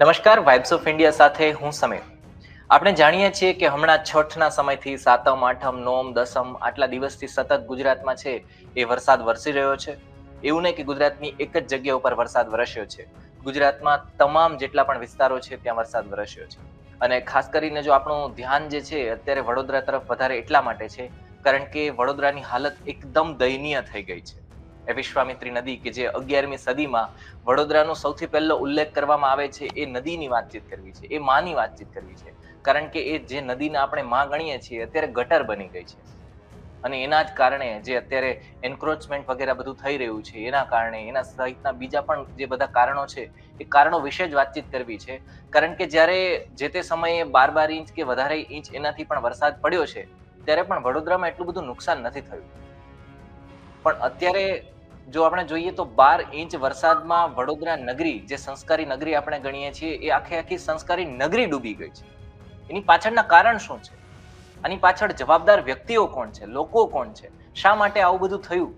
નમસ્કાર vibes of India સાથે હું સમીર. આપણે જાણીએ છીએ કે હમણાં છઠના સમયથી સાતમ, આઠમ નોમ દસમ આટલા દિવસથી સતત ગુજરાતમાં છે એ વરસાદ વરસી રહ્યો છે. એવું નહીં કે ગુજરાતની એક જ જગ્યા ઉપર વરસાદ વરસ્યો છે. ગુજરાતમાં તમામ જેટલા પણ વિસ્તારો છે ત્યાં વરસાદ વરસ્યો છે. અને ખાસ કરીને જો આપણું ધ્યાન જે છે અત્યારે વડોદરા તરફ વધારે એટલા માટે છે, કારણ કે વડોદરાની હાલત એકદમ દયનીય થઈ ગઈ છે. એ વિશ્વામિત્રી નદી કે જે અગિયારમી સદીમાં વડોદરાનો સૌથી પહેલો ઉલ્લેખ કરવામાં આવે છે, એ નદીની વાતચીત કરવી છે, એ માની વાતચીત કરવી છે. કારણ કે એ જે નદીને આપણે માં ગણીએ છીએ અત્યારે ગટર બની ગઈ છે. અને એના જ કારણે જે અત્યારે એન્ક્રોચમેન્ટ વગેરે બધું થઈ રહ્યું છે, એના કારણે, એના સહિતના બીજા પણ જે બધા કારણો છે, એ કારણો વિશે જ વાતચીત કરવી છે. કારણ કે જ્યારે જે તે સમયે બાર બાર ઇંચ કે વધારે ઇંચ એનાથી પણ વરસાદ પડ્યો છે, ત્યારે પણ વડોદરામાં એટલું બધું નુકસાન નથી થયું. પણ અત્યારે જો આપણે જોઈએ તો બાર ઇંચ વરસાદમાં વડોદરા નગરી, જે સંસ્કારી નગરી આપણે ગણીએ છીએ, એ આખે આખી સંસ્કારી નગરી ડૂબી ગઈ છે. એની પાછળના કારણ શું છે? આની પાછળ જવાબદાર વ્યક્તિઓ કોણ છે? લોકો કોણ છે? શા માટે આવું બધું થયું?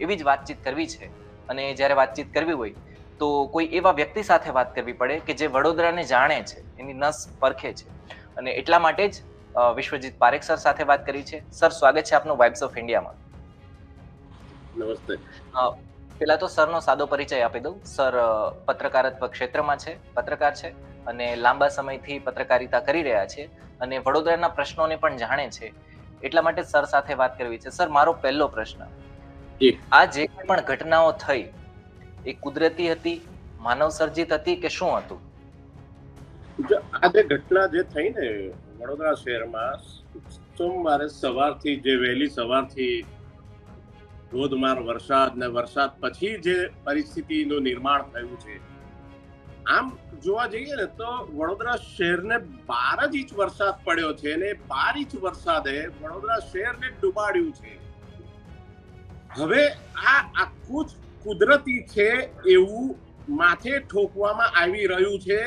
એવી જ વાતચીત કરવી છે. અને જ્યારે વાતચીત કરવી હોય, તો કોઈ એવા વ્યક્તિ સાથે વાત કરવી પડે કે જે વડોદરાને જાણે છે, એની નસ પરખે છે. અને એટલા માટે જ વિશ્વજીત પારેખ સર સાથે વાત કરી છે. સર, સ્વાગત છે આપનું વાઇબ્સ ઓફ ઇન્ડિયામાં નમસ્તે પેલા તો સરનો સાદો પરિચય આપી દઉં. સર પત્રકારત્વ ક્ષેત્રમાં છે પત્રકાર છે અને લાંબા સમયથી પત્રકારિતા કરી રહ્યા છે અને વડોદરાના પ્રશ્નોને પણ જાણે છે. એટલા માટે સર સાથે વાત કરવી છે. સર મારો પહેલો પ્રશ્ન. આ જે પણ ઘટનાઓ થઈ એ કુદરતી હતી માનવ સર્જિત હતી કે શું હતું? આ જે ઘટના જે થઈ ને વડોદરા શહેરમાં સોમવારે સવારથી જે વહેલી સવારથી ધોધમાર વરસાદ ને વરસાદ પછી જે પરિસ્થિતિનું નિર્માણ થયું છે. આમ જોવા જઈએ ને તો વડોદરા શહેરને બાર જ ઇંચ વરસાદ પડ્યો છે અને બાર ઇંચ વરસાદે વડોદરા શહેરને ડુબાડ્યું છે. હવે આ આખું જ કુદરતી છે એવું માથે ઠોકવામાં આવી રહ્યું છે,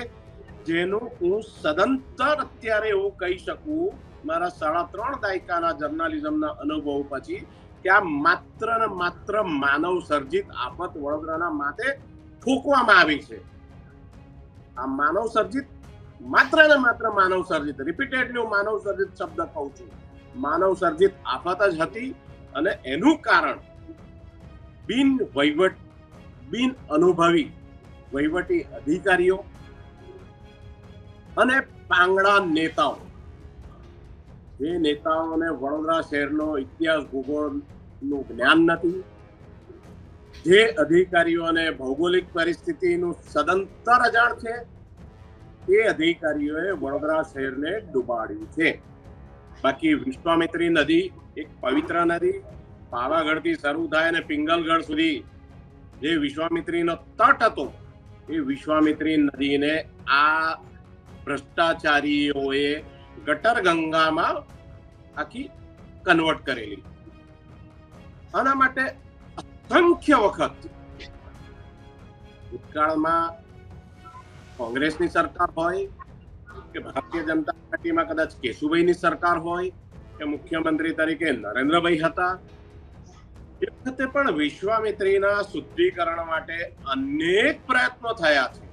જેનું હું સદંતર અત્યારે એવું કહી શકું. મારા સાડા ત્રણ દાયકાના જર્નાલિઝમના અનુભવ પછી આ માત્ર ને માત્ર માનવ સર્જિત આફત વડોદરાના માથે ઠોકવામાં આવી છે. આ માનવ સર્જિત, માત્ર ને માત્ર માનવ સર્જિત રિપીટેડલી હું માનવ સર્જિત શબ્દ કહું છું. માનવ સર્જિત આફત જ હતી અને એનું કારણ બિન વહીવટ, બિન અનુભવી વહીવટી અધિકારીઓ અને પાંગડા નેતાઓ જે નેતાઓને વડોદરા શહેરનો ઇતિહાસ, ભૂગોળનું જ્ઞાન નથી, જે અધિકારીઓને ભૌગોલિક પરિસ્થિતિનું સદંતર અજાણ છે, એ અધિકારીઓએ વડોદરા શહેરને ડુબાડ્યું છે. બાકી વિશ્વામિત્રી નદી, એક પવિત્ર નદી, પાવાગઢથી શરૂ થાય અને પિંગલગઢ સુધી જે વિશ્વામિત્રીનો તટ હતો, એ વિશ્વામિત્રી નદીને આ ભ્રષ્ટાચારીઓએ ગટર ગંગામાં આખી કન્વર્ટ કરેલી. આના માટે અસંખ્ય વખત ભૂતકાળમાં કોંગ્રેસની સરકાર હોય કે ભારતીય જનતા પાર્ટીમાં કદાચ કેશુભાઈની સરકાર હોય કે મુખ્યમંત્રી તરીકે નરેન્દ્રભાઈ હતા, એ વખતે પણ વિશ્વામિત્રીના શુદ્ધિકરણ માટે અનેક પ્રયત્નો થયા છે.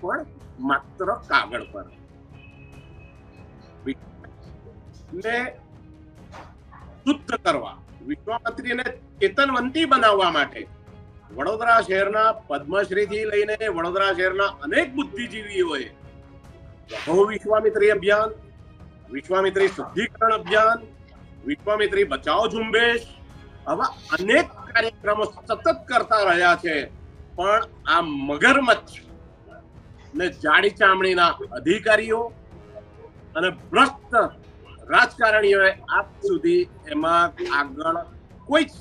પણ માત્ર કાગળ પર. ને શુદ્ધ કરવા, વિશ્વામિત્રીને ચેતનવંતી બનાવવા માટે. વડોદરા શહેરના પદ્મશ્રી થી લઈને વડોદરા શહેરના અનેક બુદ્ધિજીવીઓએ બહુ વિશ્વામિત્રી અભિયાન, વિશ્વામિત્રી શુદ્ધિકરણ અભિયાન, વિશ્વામિત્રી બચાવ ઝુંબેશ, આવા અનેક કાર્યક્રમો સતત કરતા રહ્યા છે. પણ આ મગરમચ્છ ને જાડી ચામડીના અધિકારીઓ અને ભ્રષ્ટ રાજકારણીઓએ આજ સુધી એમાં આગળ કોઈ જ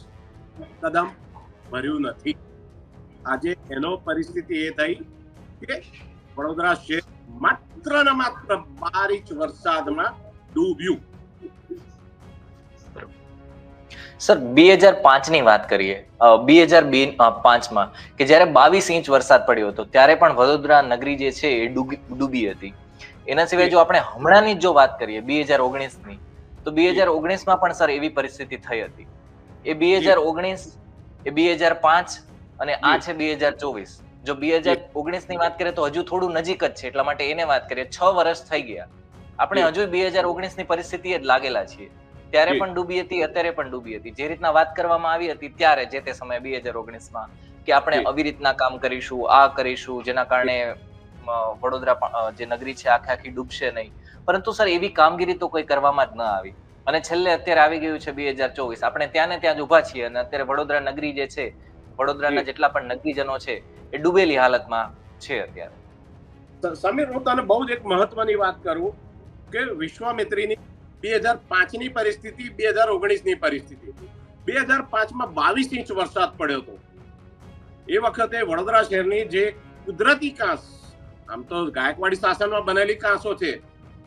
કદમ ભર્યું નથી. આજે એનો પરિસ્થિતિ એ થઈ કે વડોદરા શહેર માત્ર ને માત્ર બાર ઇંચ વરસાદમાં ડૂબ્યું. સર, બે હજાર પાંચની વાત કરીએ. બે હજાર બે પાંચમાં કે જ્યારે બાવીસ ઇંચ વરસાદ પડ્યો હતો, ત્યારે પણ વડોદરા નગરી જે છે એ ડૂબી હતી. એના સિવાય જો આપણે હમણાંની જો વાત કરીએ બે હજાર ઓગણીસની તો બે હજાર ઓગણીસમાં પણ સર એવી પરિસ્થિતિ થઈ હતી. એ બે હજાર ઓગણીસ એ બે હજાર પાંચ અને આ છે બે હજાર ચોવીસ. જો બે હજાર ઓગણીસની વાત કરીએ તો હજુ થોડું નજીક જ છે એટલા માટે એને વાત કરીએ છ વર્ષ થઈ ગયા. આપણે હજુ બે હજાર ઓગણીસની પરિસ્થિતિ જ લાગેલા છીએ. ત્યારે પણ ડૂબી હતી અત્યારે પણ ડૂબી હતી. જે રીતના વાત કરવામાં આવી હતી ત્યારે જે તે સમયે બે હજાર ઓગણીસમાં કે આપણે આવી રીતના કામ કરીશું આ કરીશું જેના કારણે વડોદરા જે નગરી છે આખે આખી ડૂબશે નહીં. પરંતુ સર એવી કામગીરી તો કોઈ કરવામાં જ ન આવી. અને છેલ્લે અત્યારે આવી ગયું છે બે હજાર ચોવીસ. આપણે ત્યાં ને ત્યાં જ ઊભા છીએ અને અત્યારે વડોદરા નગરી જે છે વડોદરાના જેટલા પણ નગરીજનો છે એ ડૂબેલી હાલતમાં છે અત્યારે. સમીર હું તને બહુ જ એક મહત્વની વાત કરું કે વિશ્વામિત્રીની બે હજાર પાંચની પરિસ્થિતિ બે હજાર ઓગણીસની પરિસ્થિતિ. બે હજાર પાંચમાં બાવીસ ઇંચ વરસાદ પડ્યો હતો. એ વખતે વડોદરા શહેરની જે કુદરતી કાંસ આમ તો ગાયકવાડી શાસનમાં બનેલી કાંસો છે.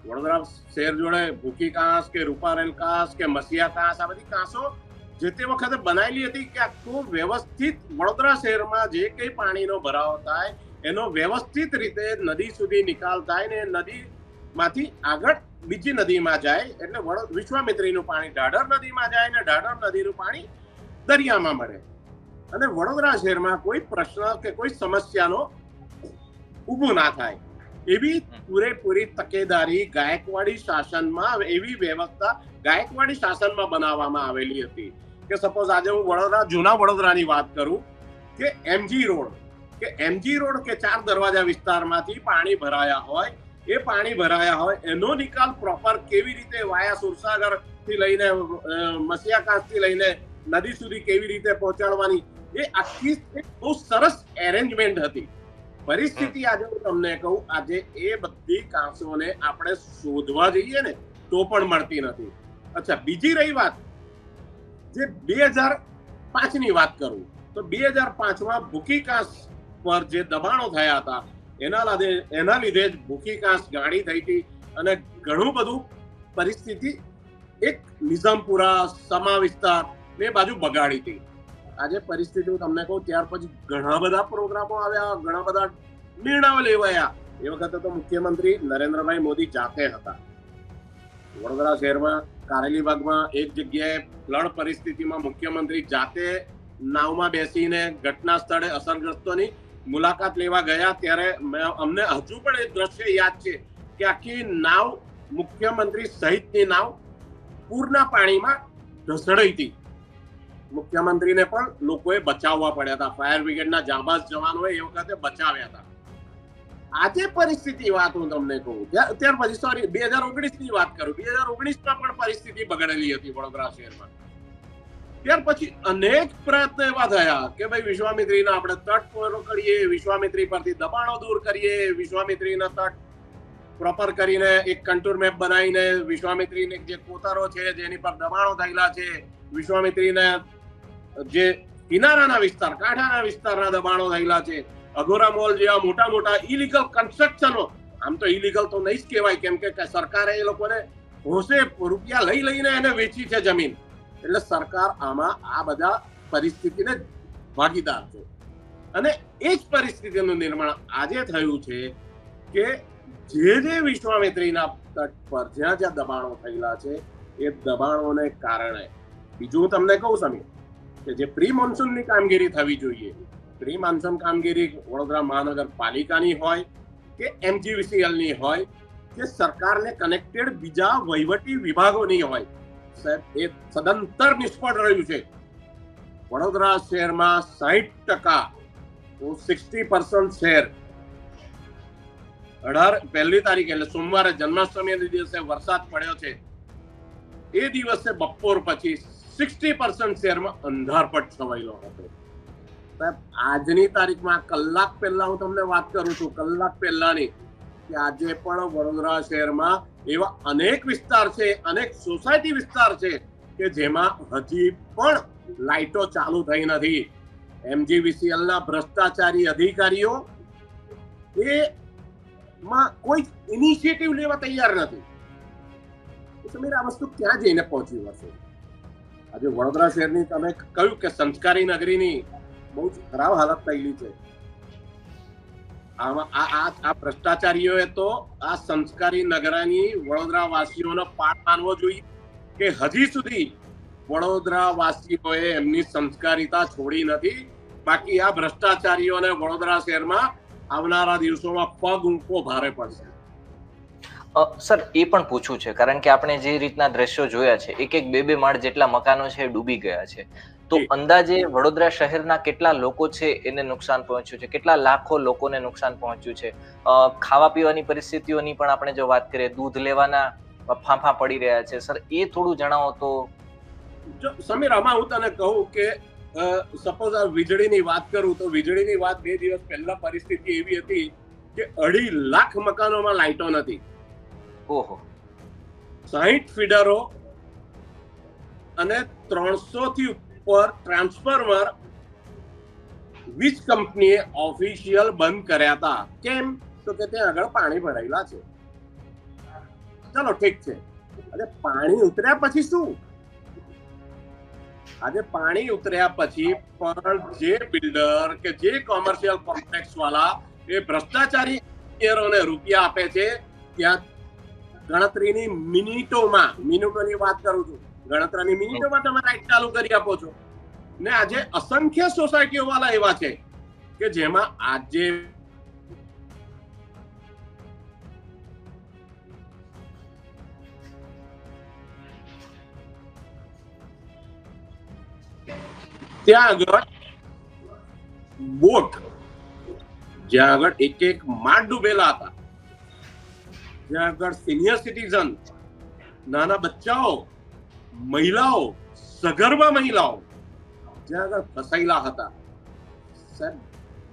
વડોદરા શહેર જોડે ભૂખી કાંસ કે રૂપારેલ કાંસ કે મસિયા કાંસ, આ બધી કાંસો જે તે વખતે બનાવેલી હતી કે આખું વ્યવસ્થિત વડોદરા શહેરમાં જે કંઈ પાણીનો ભરાવો થાય, એનો વ્યવસ્થિત રીતે નદી સુધી નિકાલ થાય ને નદી માંથી આગળ બીજી નદીમાં જાય, એટલે વિશ્વામિત્રીનું પાણી ઢાઢર નદીમાં જાય ને ઢાઢર નદીનું પાણી દરિયામાં મળે અને વડોદરા શહેરમાં કોઈ પ્રશ્ન કે કોઈ સમસ્યાનો ઊભું ના થાય. એવી પૂરેપૂરી તકેદારી ગાયકવાડી શાસનમાં એવી વ્યવસ્થા ગાયકવાડી શાસનમાં બનાવવામાં આવેલી હતી. કે સપોઝ આજે હું વડોદરા જૂના વડોદરાની વાત કરું કે એમજી રોડ કે એમજી રોડ કે ચાર દરવાજા વિસ્તારમાંથી પાણી ભરાયા હોય એ પાણી ભરાયા હોય એનો નિકાલ પ્રોપર કેવી રીતે વાયા સુરસાગરથી લઈને મસિયાકાશથી લઈને નદી સુધી કેવી રીતે પહોંચાડવાની એ આખી એક બહુ સરસ એરેન્જમેન્ટ હતી. પરિસ્થિતિ આજે હું તમને કહું આજે એ બધી કાંસોને આપણે શોધવા જઈએ ને તો પણ મળતી નથી. અચ્છા બીજી રહી વાત જે બે હજાર પાંચની વાત કરું તો બે હજાર પાંચમાં ભૂકી કાંસ પર જે દબાણો થયા હતા એના લીધે એના લીધે જ ભૂકી કાંસ ગાડી થઈ હતી અને ઘણું બધું પરિસ્થિતિ એક નિઝામપુરા સમા વિસ્તાર ને બાજુ બગાડી હતી. આજે પરિસ્થિતિ હું તમને કહું, ત્યાર પછી ઘણા બધા પ્રોગ્રામો આવ્યા, ઘણા બધા નિર્ણયો લેવાયા એ વખતે તો મુખ્યમંત્રી નરેન્દ્રભાઈ મોદી જાતે હતા. વડોદરા શહેરમાં, કારેલી બાગમાં એક જગ્યાએ ફ્લડ પરિસ્થિતિમાં મુખ્યમંત્રી જાતે નાવમાં બેસીને ઘટના સ્થળે અસરગ્રસ્તોની મુલાકાત લેવા ગયા. ત્યારે અમને હજુ પણ એ દ્રશ્ય યાદ છે કે આખી નાવ મુખ્યમંત્રી સહિતની નાવ પૂરના પાણીમાં ઢસડાઈ હતી. મુખ્યમંત્રીને પણ લોકોએ બચાવવા પડ્યા હતા. ફાયર બ્રિગેડના જાબાઝ જવાનોએ એ વખતે બચાવ્યા હતા. આજે પરિસ્થિતિ વાત હું તમને કહું. ત્યાર પછી સોરી બે હજાર ઓગણીસની વાત કરું. બે હજાર ઓગણીસમાં પણ પરિસ્થિતિ બગડેલી હતી વડોદરા શહેરમાં. ત્યાર પછી અનેક પ્રયત્નો એવા થયા કે ભાઈ વિશ્વામિત્રીના આપણે તટ પૂરો કરીએ વિશ્વામિત્રી પરથી દબાણો દૂર કરીએ, વિશ્વામિત્રીના તટ પ્રોપર કરીને એક કંટુર મેપ બનાવીને વિશ્વામિત્રીને જે કોતરો છે, જેની પર દબાણો થયેલા છે, વિશ્વામિત્રીને જે કિનારાના વિસ્તાર કાંઠાના વિસ્તારના દબાણો થયેલા છે. અઘોરા મોલ જેવા મોટા મોટા ઇલીગલ કન્સ્ટ્રક્શનો આમ તો ઇલીગલ તો નહીં જ કહેવાય, કેમ કે સરકારે એ લોકોને હોશે રૂપિયા લઈ લઈને એને વેચી છે જમીન. એટલે સરકાર આમાં આ બધા પરિસ્થિતિને ભાગીદાર છે. અને એ જ પરિસ્થિતિનું નિર્માણ આજે થયું છે કે જે જે વિશ્વામિત્રીના તટ પર જ્યાં જ્યાં દબાણો થયેલા છે, એ દબાણોને કારણે. બીજું હું તમને કહું સમીર કે જે પ્રી મોન્સૂનની કામગીરી થવી જોઈએ. પ્રી મોન્સૂન કામગીરી વડોદરા મહાનગરપાલિકાની હોય કે એમજીવીસીએલની હોય કે સરકારને કનેક્ટેડ બીજા વહીવટી વિભાગોની હોય. એ સદંતર નિષ્ફળ રહ્યું છે. વડોદરા શહેરમાં સાહીઠ ટકા સિક્સટી પર્સન્ટ શહેર. અઢાર, પહેલી તારીખ એટલે સોમવારે જન્માષ્ટમી દિવસે વરસાદ પડ્યો છે. એ દિવસે બપોર પછી સિક્સટી પર્સન્ટ શેરમાં અંધારપટ છવાયેલો હતો. સાહેબ, આજની તારીખમાં કલાક પહેલા હું તમને વાત કરું છું, કલાક પહેલાની, કે આજે પણ વડોદરા શહેરમાં એવા અનેક વિસ્તાર છે, અનેક સોસાયટી વિસ્તાર છે, કે જેમાં હજી પણ લાઇટો ચાલુ થઈ નથી. એમજીવીસીએલના ભ્રષ્ટાચારી અધિકારીઓ એ માં કોઈ ઇનિશિયેટિવ લેવા તૈયાર નથી. તમે આ વસ્તુ ક્યાં જઈને પહોંચી હશે? આજે વડોદરા શહેરની તમે કહ્યું કે સંસ્કારી નગરીની બહુ જ ખરાબ હાલત થયેલી છે. ભ્રષ્ટાચારીઓએ તો આ સંસ્કારી નગરાની વડોદરા વાસીઓનો પાઠ માનવો જોઈએ કે હજી સુધી વડોદરા વાસીઓએ એમની સંસ્કારિતા છોડી નથી. બાકી આ ભ્રષ્ટાચારીઓને વડોદરા શહેરમાં આવનારા દિવસોમાં પગ ઊંકો ભારે પડશે. સર એ પણ પૂછવું છે કારણ કે આપણે જે રીતના દ્રશ્યો જોયા છે એક એક બે બે માળ જેટલા મકાનો છે ડૂબી ગયા છે. તો અંદાજે વડોદરા શહેરના કેટલા લોકો છે એને નુકસાન પહોંચ્યું છે? કેટલા લાખો લોકોને નુકસાન પહોંચ્યું છે? ખાવા પીવાની પરિસ્થિતિઓની પણ આપણે જો વાત કરીએ દૂધ લેવાના ફાંફા પડી રહ્યા છે. સર એ થોડું જણાવો તો. સમીર આમાં હું તને કહું કે સપોઝ આ વીજળીની વાત કરું તો વીજળીની વાત બે દિવસ પહેલા પરિસ્થિતિ એવી હતી કે અઢી લાખ મકાનોમાં લાઇટો નથી ઓહો. સાહીઠ ફીડરો અને ત્રણસો થી ઉપર ટ્રાન્સફોર્મર વીજ કંપનીએ ઓફિશિયલ બંધ કર્યા હતા. કેમ? તો કે ત્યાં આગળ પાણી ભરાયેલા છે. ચલો, ઠીક છે. અને પાણી ઉતર્યા પછી શું? આજે પાણી ઉતર્યા પછી પણ જે બિલ્ડર કે જે કોમર્શિયલ કોમ્પ્લેક્સ વાળા એ ભ્રષ્ટાચારી રૂપિયા આપે છે, ત્યાં ગણતરીની મિનિટોમાં, મિનિટોની વાત કરું છું. ગણતરીની મિનિટોમાં તમે લાઈટ ચાલુ કરી આપો છો. ને આજે અસંખ્ય સોસાયટીઓ વાળા એવા છે કે જેમાં આજે ત્યાં આગળ બોટ, જ્યાં આગળ એક એક માળ ડૂબેલા હતા. જ્યાં આગળ સિનિયર સિટીઝન નાના બચ્ચાઓ, મહિલાઓ, સગર્ભા મહિલાઓ, જ્યાં આગળ ફસાયેલા હતા. સાહેબ,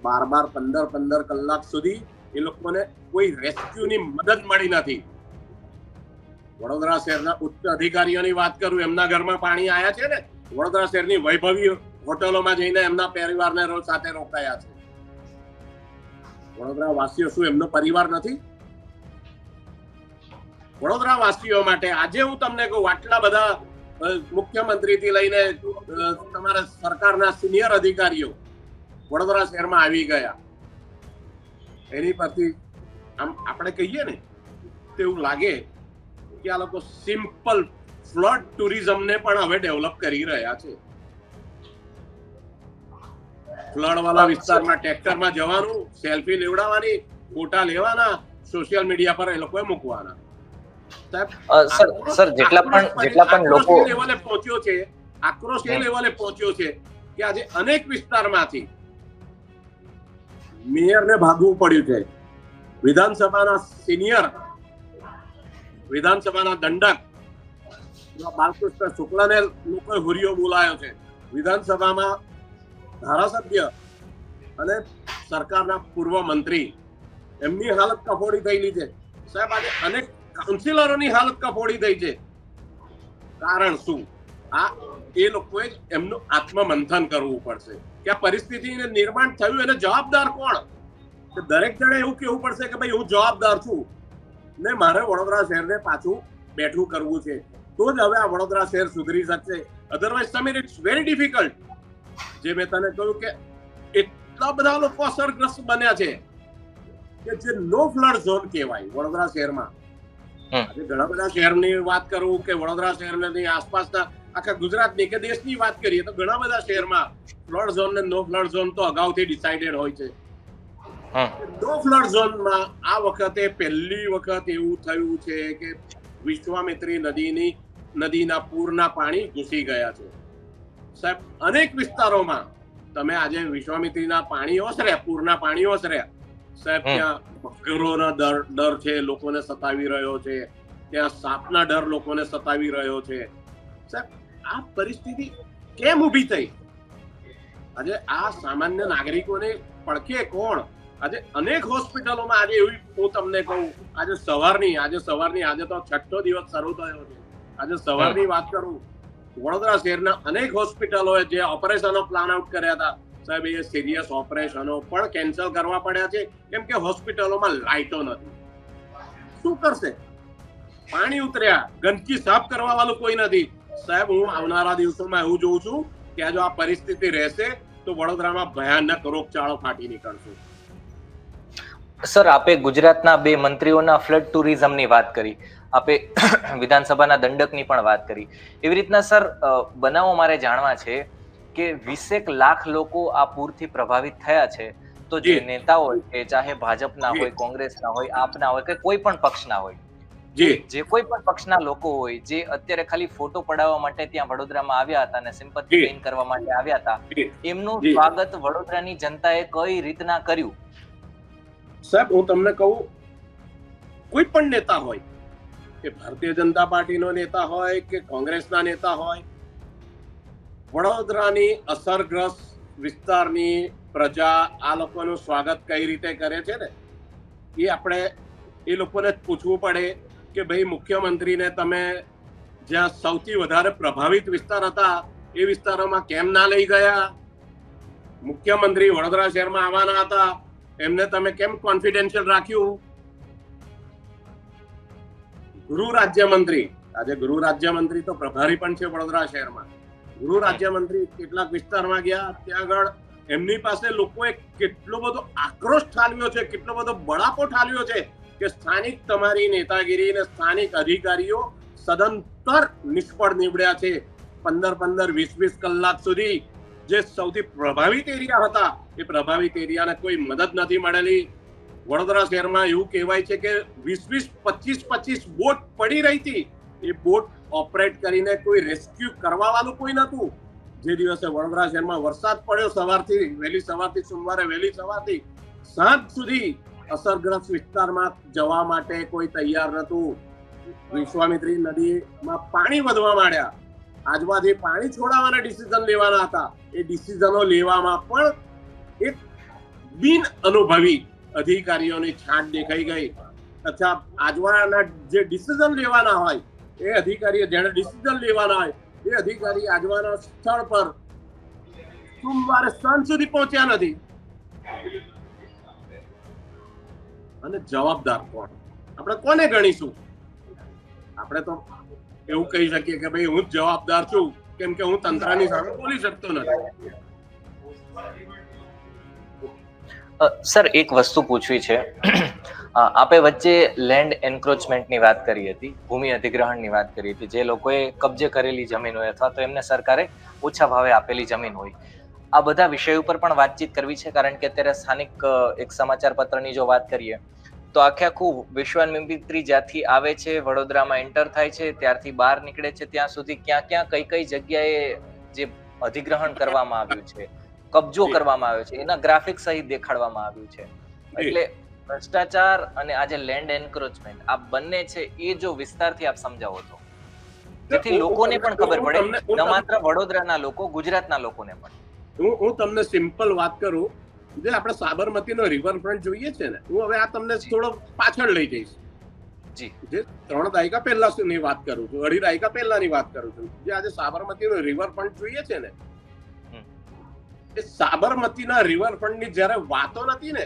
બાર બાર, પંદર પંદર કલાક સુધી એ લોકોને કોઈ રેસ્ક્યુની મદદ મળી નથી. વડોદરા શહેરના ઉચ્ચ અધિકારીઓની વાત કરું, એમના ઘરમાં પાણી આયા છે ને? વડોદરા શહેરની વૈભવી હોટલોમાં જઈને એમના પરિવારને રોજ સાથે રોકાયા છે. વડોદરા વાસીઓ શું, એમનો પરિવાર નથી? વડોદરા વાસીઓ માટે આજે હું તમને કહું આટલા બધા મુખ્યમંત્રી મુખ્યમંત્રીથી લઈને તમારા સરકારના સિનિયર અધિકારીઓ વડોદરા શહેરમાં આવી ગયા. એની પરથી આમ આપણે કહીએ ને તેવું લાગે કે આ લોકો સિમ્પલ ફ્લડ ટુરિઝમને પણ હવે ડેવલપ કરી રહ્યા છે. ફ્લડ વાળા વિસ્તારમાં ટ્રેક્ટરમાં જવાનું સેલ્ફી લેવડાવવાની ફોટા લેવાના સોશિયલ મીડિયા પર એ લોકોએ મૂકવાના. સર સર જેટલા પણ જેટલા પણ લોકો લેવલે પહોંચ્યો છે આક્રોશ એ લેવલે પહોંચ્યો છે કે આજે અનેક વિસ્તારમાંથી મેયરને ભાગવું પડ્યું છે. વિધાનસભાના સિનિયર વિધાનસભાના દંડક બાલકૃષ્ણ શુક્લાને લોકોએ હુરિયો બોલાયો છે. વિધાનસભામાં ધારાસભ્ય અને સરકારના પૂર્વ મંત્રી એમની હાલત કફોડી થયેલી છે. સાહેબ આજે અનેક કાઉન્સિલરોની હાલત કફોડી થઈ છે. કારણ શું? આ, એ લોકોએ એમનું આત્મમંથન કરવું પડશે. કે આ પરિસ્થિતિને નિર્માણ થયું એને જવાબદાર કોણ? કે દરેક જણે એવું કહેવું પડશે કે ભાઈ હું જવાબદાર છું. ને મારે વડોદરા શહેરને પાછું બેઠું કરવું છે. તો જ હવે આ વડોદરા શહેર સુધરી શકશે. Otherwise Sameer it's very difficult જે મેં તને કહ્યું કે એટલા બધા લોકો અસરગ્રસ્ત બન્યા છે. કે જે નો ફ્લડ ઝોન કહેવાય વડોદરા શહેરમાં. આજે ઘણા બધા શહેરની વાત કરું કે વડોદરા શહેરની આસપાસના આખા ગુજરાતની કે દેશની વાત કરીએ તો ઘણા બધા શહેરમાં ફ્લડ ઝોન ને નો ફ્લડ ઝોન તો અગાઉથી ડિસાઇડેડ હોય છે. નો ફ્લડ ઝોનમાં આ વખતે પહેલી વખત એવું થયું છે કે વિશ્વામિત્રી નદીની નદીના પૂરના પાણી ઘૂસી ગયા છે. સાહેબ અનેક વિસ્તારોમાં તમે આજે વિશ્વામિત્રીના પાણી ઓસર્યા પૂરના પાણી ઓસર્યા. સાહેબ ત્યાં મગરોના ડર ડર છે લોકોને સતાવી રહ્યો છે. ત્યાં સાપના ડર લોકોને સતાવી રહ્યો છે. સાહેબ આ પરિસ્થિતિ કેમ ઊભી થઈ? આજે આ સામાન્ય નાગરિકોને પડખે કોણ? આજે અનેક હોસ્પિટલોમાં આજે એવી હું તમને કહું આજે સવારની આજે સવારની આજે તો છઠ્ઠો દિવસ શરૂ થયો છે. આજે સવારની વાત કરું વડોદરા શહેરના અનેક હોસ્પિટલોએ જે ઓપરેશનો પ્લાન આઉટ કર્યા હતા સાહેબ, એ સિરિયસ ઓપરેશનો પણ કેન્સલ કરવા પડ્યા છે. કેમ કે હોસ્પિટલોમાં લાઇટો નથી. શું કરશે? પાણી ઉતર્યા. ગંદકી સાફ કરવા વાળું કોઈ નથી. સાહેબ, હું આવનારા દિવસોમાં એવું જોઉં છું કે આ જો આ પરિસ્થિતિ રહેશે, તો વડોદરામાં ભયાનક રોગચાળો ફાટી નીકળશે. સર, આપે ગુજરાતના બે મંત્રીઓના ફ્લડ ટુરિઝમની વાત કરી. આપે વિધાનસભાના દંડકની પણ વાત કરી. એવી રીતના, સર બનાવો મારે જાણવા છે. કે વીસેક લાખ લોકો આ પૂરથી પ્રભાવિત થયા છે તો જે નેતાઓ કે ચાહે ભાજપના હોય કોંગ્રેસના હોય આપના હોય કે કોઈ પણ પક્ષના હોય જે. કોઈ પણ પક્ષના લોકો હોય જે અત્યારે ખાલી ફોટો પડાવવા માટે ત્યાં વડોદરામાં આવ્યા હતા અને સિમ્પતિ. ગેઇન કરવા માટે આવ્યા હતા એમનું સ્વાગત વડોદરાની જનતાએ કઈ રીતના કર્યું? સાહેબ હું તમને કહું કોઈ પણ નેતા હોય કે ભારતીય જનતા પાર્ટીનો નેતા હોય કે કોંગ્રેસના નેતા હોય વડોદરાની અસરગ્રસ્ત વિસ્તારની પ્રજા આ લોકોનું સ્વાગત કઈ રીતે કરે છે ને? એ આપણે એ લોકોને પૂછવું પડે કે ભાઈ મુખ્યમંત્રીને તમે જ્યાં સૌથી વધારે પ્રભાવિત વિસ્તાર હતા, એ વિસ્તારોમાં કેમ ના લઈ ગયા? મુખ્યમંત્રી વડોદરા શહેરમાં આવવાના હતા, એમને તમે કેમ કોન્ફિડેન્શિયલ રાખ્યું? ગૃહ રાજ્યમંત્રી, આજે ગૃહ રાજ્યમંત્રી તો પ્રભારી પણ છે વડોદરા શહેરમાં. ગૃહ રાજ્યમંત્રી કેટલાક વિસ્તારમાં ગયા. ત્યાં આગળ એમની પાસે લોકોએ કેટલો બધો આક્રોશ ઠાલવ્યો છે, કેટલો બધો બળાપો ઠાલવ્યો છે કે સ્થાનિક તમારી નેતાગીરી અને સ્થાનિક અધિકારીઓ સદંતર નિષ્ફળ નીવડ્યા છે. પંદર પંદર, વીસ વીસ કલાક સુધી જે સૌથી પ્રભાવિત એરિયા હતા, એ પ્રભાવિત એરિયાને કોઈ મદદ નથી મળેલી. વડોદરા શહેરમાં એવું કહેવાય છે કે વીસ વીસ, પચીસ પચીસ બોટ પડી રહી હતી. એ બોટ ઓપરેટ કરીને કોઈ રેસ્ક્યુ કરવા વાળું કોઈ નહોતું. જે દિવસે વડોદરા શહેરમાં વરસાદ પડ્યો સવારથી, વહેલી સવારથી, સોમવારે વહેલી સવારથી, સાંજ સુધી અસરગ્રસ્ત વિસ્તારમાં જવા માટે કોઈ તૈયાર નતું વિશ્વામિત્રી નદીમાં પાણી વધવા માંડ્યા. આજુબાજુ પાણી છોડાવવાના ડિસિઝન લેવાના હતા. એ ડિસિઝનો લેવામાં પણ એક બિન અનુભવી અધિકારીઓની છાંટ દેખાઈ ગઈ. તથા આજવાના જે ડિસિઝન લેવાના હોય એ અધિકારીએ જેણે ડિસિઝન લેવાના હોય, એ અધિકારી આજવાના સ્થળ પર સોમવારે સાંજ સુધી પહોંચ્યા નથી. અને જવાબદાર કોણ? આપણે કોને ગણીશું? આપણે તો એવું કહી શકીએ કે ભાઈ હું જ જવાબદાર છું, કેમ કે હું તંત્રની સામે બોલી શકતો નથી. સર, એક વસ્તુ પૂછવી છે. આપે વચ્ચે લેન્ડ એન્ક્રોચમેન્ટની વાત કરી હતી ભૂમિ અધિગ્રહણની વાત કરી હતી. જે લોકોએ કબજે કરેલી જમીન હોય અથવા તો એમને સરકારે ઓછા ભાવે આપેલી જમીન હોય. આ બધા વિષય ઉપર પણ વાતચીત કરવી છે કારણ કે અત્યારે સ્થાનિક એક સમાચાર પત્રની જો વાત કરીએ તો આખે આખું વિશ્વામિત્રી જ્યાંથી આવે છે વડોદરામાં એન્ટર થાય છે ત્યારથી બહાર નીકળે છે ત્યાં સુધી ક્યાં ક્યાં કઈ કઈ જગ્યાએ જે અધિગ્રહણ કરવામાં આવ્યું છે કબજો કરવામાં આવ્યો છે એના ગ્રાફિક સહિત દેખાડવામાં આવ્યું છે. એટલે ભ્રષ્ટાચાર અને આજે લેન્ડ એન્ક્રોચમેન્ટ આ બંને છે એ જો વિસ્તારથી આપ સમજાવો તો. જેથી લોકોને પણ ખબર પડે ન માત્ર વડોદરાના લોકો ગુજરાતના લોકોને પણ. હું હું તમને સિમ્પલ વાત કરું જે આપણે સાબરમતીનો રિવરફ્રન્ટ જોઈએ છે ને હું હવે આ તમને થોડો પાછળ લઈ જઈશ. જી. જે ત્રણ દાયકા પહેલા ની વાત કરું છું અઢી દાયકા પહેલાની વાત કરું છું. જે આજે સાબરમતીનો રિવરફ્રન્ટ જોઈએ છે ને. એ સાબરમતીના રિવરફ્રન્ટની જ્યારે વાતો નથી ને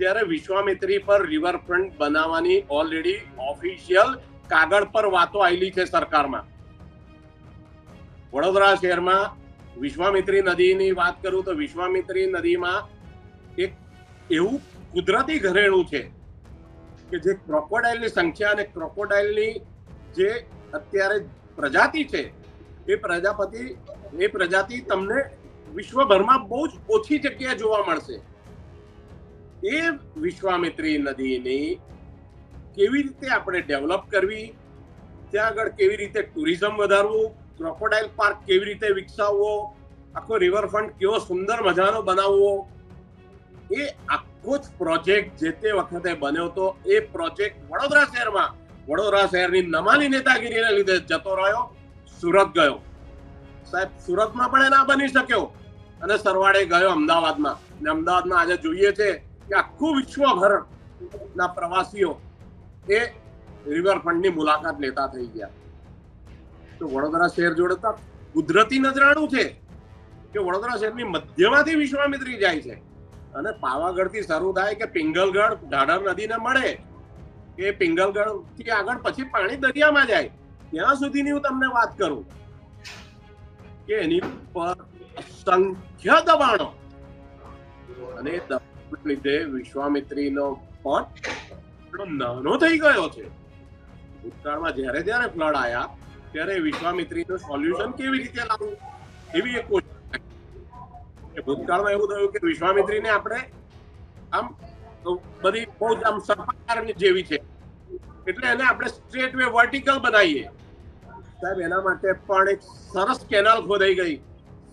ત્યારે વિશ્વામિત્રી પર રિવરફ્રન્ટ બનાવવાની ઓલરેડી ઓફિશિયલ કાગળ પર વાતો આવેલી છે સરકારમાં. વડોદરા શહેરમાં વિશ્વામિત્રી નદીની વાત કરું તો વિશ્વામિત્રી નદીમાં એક એવું કુદરતી ઘરેણું છે કે જે ક્રોકોડાઇલની સંખ્યા અને ક્રોકોડાઇલની જે અત્યારે પ્રજાતિ છે, એ પ્રજાપતિ, એ પ્રજાતિ તમને વિશ્વભરમાં બહુ જ ઓછી જગ્યાએ જોવા મળશે. એ વિશ્વામિત્રી નદીની કેવી રીતે આપણે ડેવલપ કરવી? ત્યાં આગળ કેવી રીતે ટુરિઝમ વધારવું? ક્રોકોડાઇલ પાર્ક કેવી રીતે વિકસાવવો? આખો રિવરફ્રન્ટ કેવો સુંદર મજાનો બનાવવો? એ આખો જ પ્રોજેક્ટ જે તે વખતે બન્યો હતો, એ પ્રોજેક્ટ વડોદરા શહેરમાં, વડોદરા શહેરની નમાની નેતાગીરીને લીધે જતો રહ્યો, સુરત ગયો. સાહેબ, સુરતમાં પણ એ ના બની શક્યો. અને સરવાળે ગયો અમદાવાદમાં. અને અમદાવાદમાં આજે જોઈએ છે કે આખું વિશ્વભર ના પ્રવાસીઓ એ રિવરફ્રન્ટની મુલાકાત લેતા થઈ ગયા. તો વડોદરા શહેર જોડે તો કુદરતી નજરાણું છે કે વડોદરા શહેરની મધ્યમાંથી વિશ્વામિત્રી જાય છે. અને પાવાગઢથી શરૂ થાય કે પિંગલગઢ, ઢાઢર નદીને મળે કે પિંગલગઢથી આગળ પછી પાણી દરિયામાં જાય, ત્યાં સુધીની હું તમને વાત કરું કે એની પર અસંખ્ય દબાણો અને લીધે વિશ્વામિત્રીનો પણ નાનો થઈ ગયો છે. ભૂતકાળમાં જ્યારે જ્યારે ફ્લડ આવ્યા ત્યારે વિશ્વામિત્રીનું સોલ્યુશન કેવી રીતે લાવવું? એવી એક ભૂતકાળમાં એવું થયું કે વિશ્વામિત્રીને આપણે આમ બધી બહુ આમ સર્પાકારની જેવી છે. એટલે એને આપણે સ્ટ્રેટ વે વર્ટિકલ બનાવીએ. સાહેબ, એના માટે પણ એક સરસ કેનાલ ખોદાઈ ગઈ.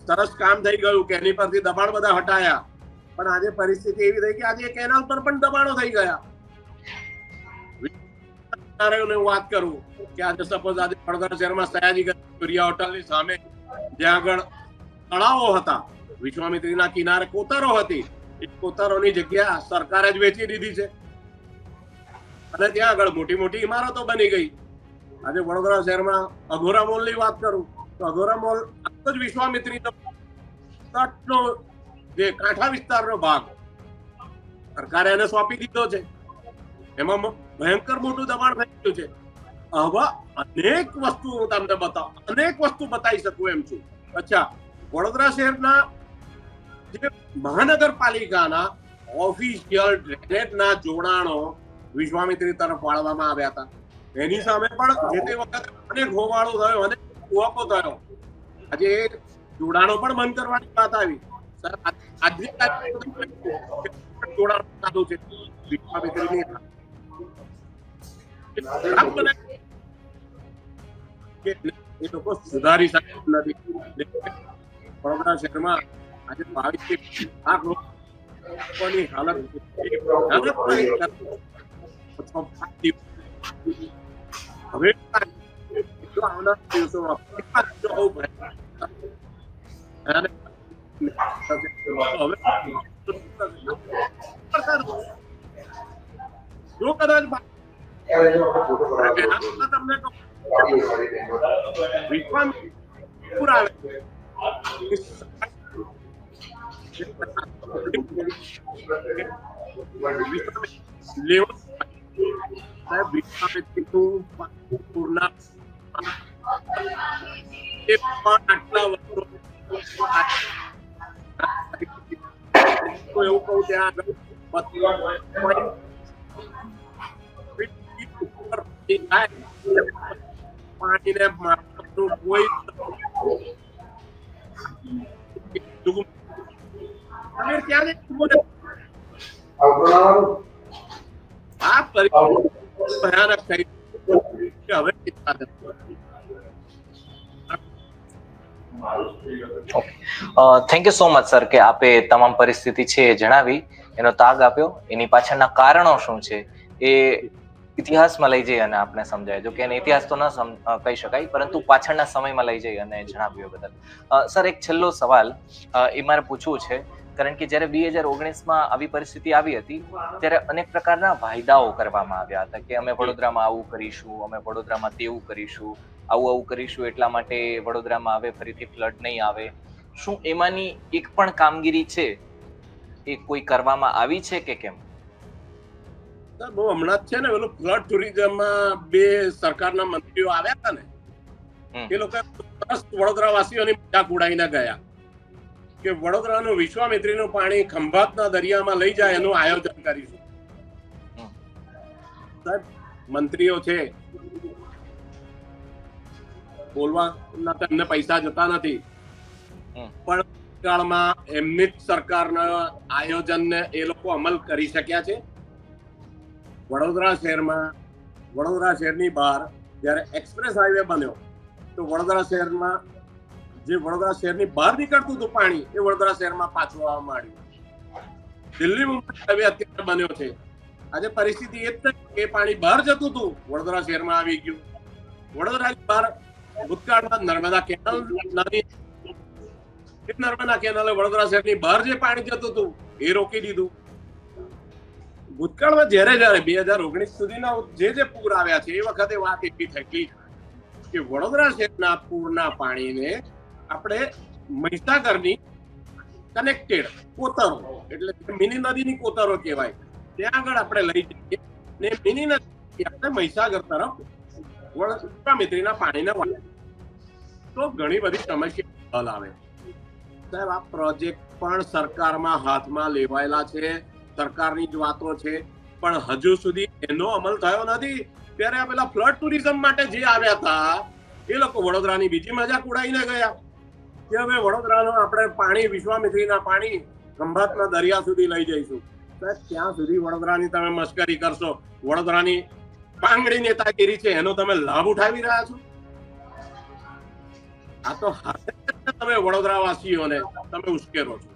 સરસ કામ થઈ ગયું. કે એની પરથી દબાણ બધા હટાયા. પણ આજે પરિસ્થિતિ એવી થઈ કે આજે કેનાલ પર પણ દબાણો થઈ ગયા. હું વાત કરું કે આજે સપોઝ આજે વડોદરા શહેરમાં સયાજી સૂર્યા હોટલની સામે જ્યાં આગળ તળાવો હતા, વિશ્વામિત્રીના કિનારે કોતરો હતી, એ કોતરોની જગ્યા સરકારે જ વેચી દીધી છે. અને ત્યાં આગળ મોટી મોટી ઇમારતો બની ગઈ. આજે વડોદરા શહેરમાં અઘોરા મોલની વાત કરું તો અઘોરા મોલ આખો જ વિશ્વામિત્રીનો તટનો જે કાંઠા વિસ્તારનો ભાગ. સરકારે એને સોંપી દીધો છે. એમાં ભયંકર મોટું દબાણ થઈ ગયું છે. આવા અનેક વસ્તુ હું તમને બતાવ, અનેક વસ્તુ બતાવી શકું એમ છું. અચ્છા, વડોદરા શહેરના જે મહાનગરપાલિકાના ઓફિશિયલ ડ્રેનેજના જોડાણો વિશ્વામિત્રી તરફ વાળવામાં આવ્યા હતા. એની સામે પણ જે તે વખતે અનેક હોવાળો થયો અને કુવાપો થયો. આજે જોડાણો પણ બંધ કરવાની વાત આવી. સર એ લોકો સુધારી શકતા નથી. વડોદરા શહેરમાં આજે બાવીસ લાખ લોકોની હાલત. હવે આવનારા દિવસોમાં ફરીવાર જો આવું ભયાનક ભયાનક થશે, તો હવે જો કદાચ એના કરતા તમને કહું, વિશ્વામિત્રી પૂર આવે લેવલ સાહેબ વિશ્વામિત્રીનું પૂરના એ પણ આટલા વર્ષો તો એવું કહું ત્યાં પાણીને મારવાનું કોઈ ભયાનક થઈ હવે. Thank you so much sir કે આપે તમામ પરિસ્થિતિ છે એ જણાવી, એનો તાગ આપ્યો. એની પાછળના કારણો શું છે એ ઇતિહાસમાં લઈ જઈ અને આપણે સમજાય. જો કે એને ઇતિહાસ તો ન કહી શકાય, પરંતુ પાછળના સમયમાં લઈ જઈ અને જણાવ્યું બદલ. સર, એક છેલ્લો સવાલ એ મારે પૂછવું છે. કારણ કે જ્યારે બે હજાર ઓગણીસમાં આવી પરિસ્થિતિ આવી હતી, ત્યારે અનેક પ્રકારના વાયદાઓ કરવામાં આવ્યા હતા કે અમે વડોદરામાં આવું કરીશું, અમે વડોદરામાં તેવું કરીશું. આવું આવું કરીશું એટલા માટે વડોદરામાં આવે ફરીથી ફ્લડ નહીં આવે. શું એમાંની એક પણ કામગીરી છે એ કોઈ કરવામાં આવી છે કે કેમ? બહુ હમણાં છે ને પેલું ફ્લડ ટુરિઝમમાં બે સરકારના મંત્રીઓ આવ્યા હતા ને એ લોકો વડોદરા વાસીઓની મજાક ઉડાવીને ગયા કે વડોદરાનું વિશ્વામિત્રીનું પાણી ખંભાતના દરિયામાં લઈ જાય એનું આયોજન કરીશું. સાહેબ મંત્રીઓ છે બોલવાના તો એમને પૈસા જતા નથી. પણ કાળમાં એમની જ સરકારના આયોજનને એ લોકો અમલ કરી શક્યા છે. વડોદરા શહેરમાં વડોદરા શહેરની બહાર જ્યારે એક્સપ્રેસ હાઈવે બન્યો તો વડોદરા શહેરમાં જે વડોદરા શહેરની બહાર નીકળતું હતું પાણી એ વડોદરા શહેરમાં પાછું આવવા માંડ્યું. દિલ્હી મુંબઈ હાઈવે અત્યારે બન્યો છે. આજે પરિસ્થિતિ એ જ કે એ પાણી બહાર જતું હતું વડોદરા શહેરમાં આવી ગયું. વડોદરાની બહાર ભૂતકાળમાં નર્મદા કેનાલ નાની નર્મદા કેનાલે વડોદરા શહેરની બહાર જે પાણી જતું હતું, એ રોકી દીધું. ભૂતકાળમાં જ્યારે જ્યારે બે હજાર ઓગણીસ સુધીના જે જે પૂર આવ્યા છે, એ વખતે વાત એવી થઈ કે વડોદરા શહેરના પૂરના પાણીને આપણે મહીસાગરની કનેક્ટેડ કોતરો, એટલે મિની નદીની કોતરો કહેવાય, ત્યાં આગળ આપણે લઈ જઈએ ને મિની નદી આપણે મહીસાગર તરફ વડ- વિશ્વામિત્રીના પાણીને. તો ઘણી બધી સમસ્યા હલ આવે. સાહેબ, આ પ્રોજેક્ટ પણ સરકારમાં હાથમાં લેવાયેલા છે, સરકારની જ વાતો છે, પણ હજુ સુધી એનો અમલ થયો નથી. ત્યારે આ પેલા ફ્લડ ટુરિઝમ માટે જે આવ્યા હતા, એ લોકો વડોદરાની બીજી મજાક ઉડાવીને ગયા. કે હવે વડોદરાનું આપણે પાણી, વિશ્વામિત્રીના પાણી ખંભાતના દરિયા સુધી લઈ જઈશું. ત્યાં સુધી વડોદરાની તમે મશ્કરી કરશો. વડોદરાની પાંગડી નેતાગીરી છે, એનો તમે લાભ ઉઠાવી રહ્યા છો? આ તો તમે વડોદરા વાસીઓને તમે ઉશ્કેરો છો.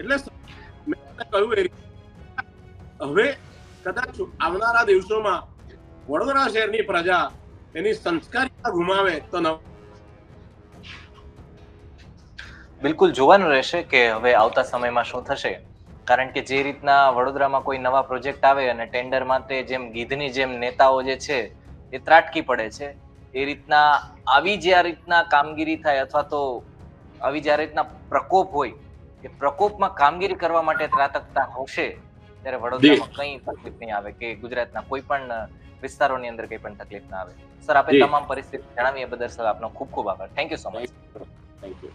એટલે મેં કહ્યું એ હવે કદાચ આવનારા દિવસોમાં વડોદરા શહેરની પ્રજા એની સંસ્કારિતા ગુમાવે તો ન બિલકુલ જોવાનું રહેશે કે હવે આવતા સમયમાં શું થશે. કારણ કે જે રીતના વડોદરામાં કોઈ નવા પ્રોજેક્ટ આવે અને ટેન્ડર માટે જેમ ગીધની જેમ નેતાઓ જે છે એ ત્રાટકી પડે છે એ રીતના આવી જે આ રીતના કામગીરી થાય અથવા તો આવી જે આ રીતના પ્રકોપ હોય એ પ્રકોપમાં કામગીરી કરવા માટે ત્રાટકતા હશે ત્યારે વડોદરામાં કંઈ તકલીફ નહીં આવે કે ગુજરાતના કોઈ પણ વિસ્તારોની અંદર કંઈ પણ તકલીફ ના આવે. સર આપે તમામ પરિસ્થિતિ જણાવી એ બદલ સર આપનો ખૂબ ખૂબ આભાર. Thank you so much thank you